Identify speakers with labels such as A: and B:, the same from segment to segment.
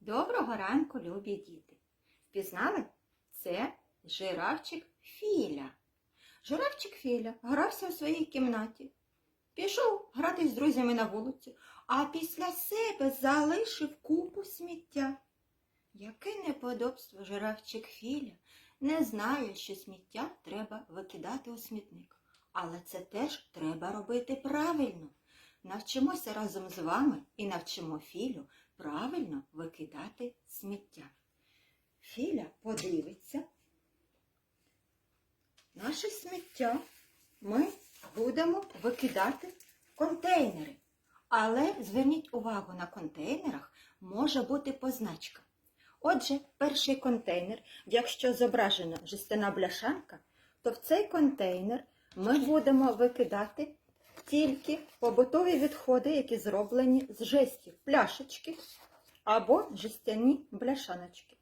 A: Доброго ранку, любі діти! Впізнали? Це жирафчик Філя. Жирафчик Філя грався у своїй кімнаті. Пішов грати з друзями на вулицю, а після себе залишив купу сміття. Яке неподобство жирафчик Філя не знає, що сміття треба викидати у смітник. Але це теж треба робити правильно. Навчимося разом з вами і навчимо Філю правильно викидати сміття. Філя подивиться. Наше сміття ми будемо викидати контейнери. Але зверніть увагу, на контейнерах може бути позначка. Отже, перший контейнер, якщо зображена жестяна бляшанка, то в цей контейнер ми будемо викидати тільки побутові відходи, які зроблені з жестів, пляшечки або жестяні бляшаночки.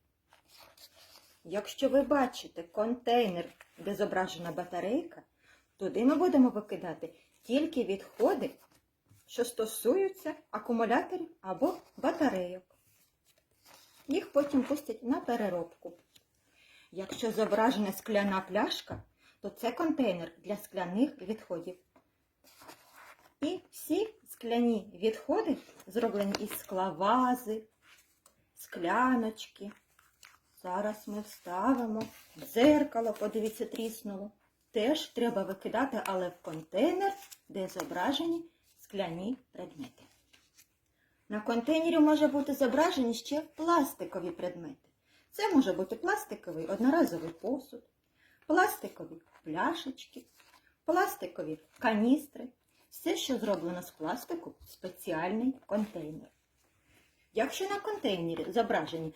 A: Якщо ви бачите контейнер, де зображена батарейка, туди ми будемо викидати тільки відходи, що стосуються акумуляторів або батарейок. Їх потім пустять на переробку. Якщо зображена скляна пляшка, то це контейнер для скляних відходів. І всі скляні відходи зроблені із скла вази, скляночки. Зараз ми вставимо дзеркало, подивіться, тріснуло. Теж треба викидати, але в контейнер, де зображені скляні предмети. На контейнері може бути зображені ще пластикові предмети. Це може бути пластиковий одноразовий посуд, пластикові пляшечки, пластикові каністри. Все, що зроблено з пластику, спеціальний контейнер. Якщо на контейнері зображені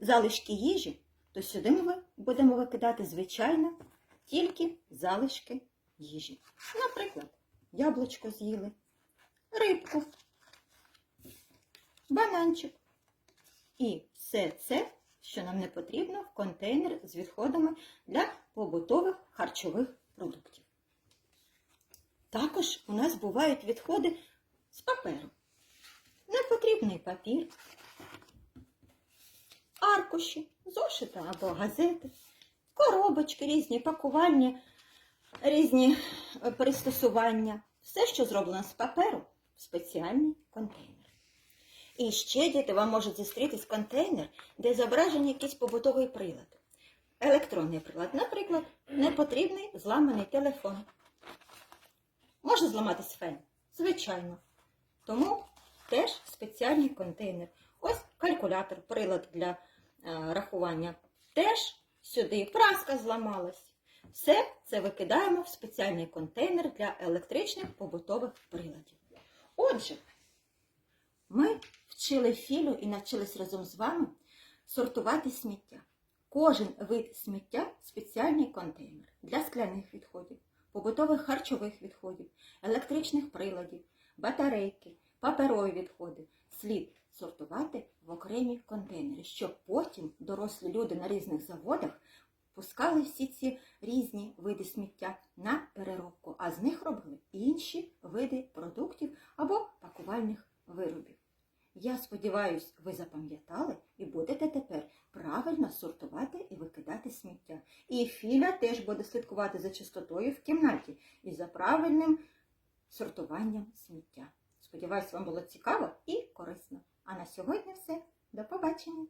A: залишки їжі, то сюди ми будемо викидати, звичайно, тільки залишки їжі. Наприклад, яблучко з'їли, рибку, бананчик. І все це, що нам не потрібно, в контейнер з відходами для побутових харчових продуктів. Також у нас бувають відходи з паперу. Непотрібний папір, аркуші, зошити або газети, коробочки, різні пакування, різні е, пристосування. Все, що зроблено з паперу, в спеціальний контейнер. І ще, діти, вам можуть зустрітись контейнер, де зображений якийсь побутовий прилад. Електронний прилад, наприклад, непотрібний зламаний телефон. Може зламатись фен? Звичайно. Тому теж спеціальний контейнер. Ось калькулятор, прилад для е, рахування. Теж сюди праска зламалась. Все це викидаємо в спеціальний контейнер для електричних побутових приладів. Отже, ми вчили філю і навчились разом з вами сортувати сміття. Кожен вид сміття спеціальний контейнер для скляних відходів, побутових харчових відходів, електричних приладів, батарейки, паперові відходи. Слід сортувати в окремі контейнери, щоб потім дорослі люди на різних заводах пускали всі ці різні види сміття на переробку, а з них робили інші види продуктів або пакувальних виробів. Я сподіваюся, ви запам'ятали і будете тепер правильно сортувати і викидати сміття. І Філя теж буде слідкувати за чистотою в кімнаті і за правильним сортуванням сміття. Сподіваюсь, вам було цікаво і корисно. А на сьогодні все. До побачення!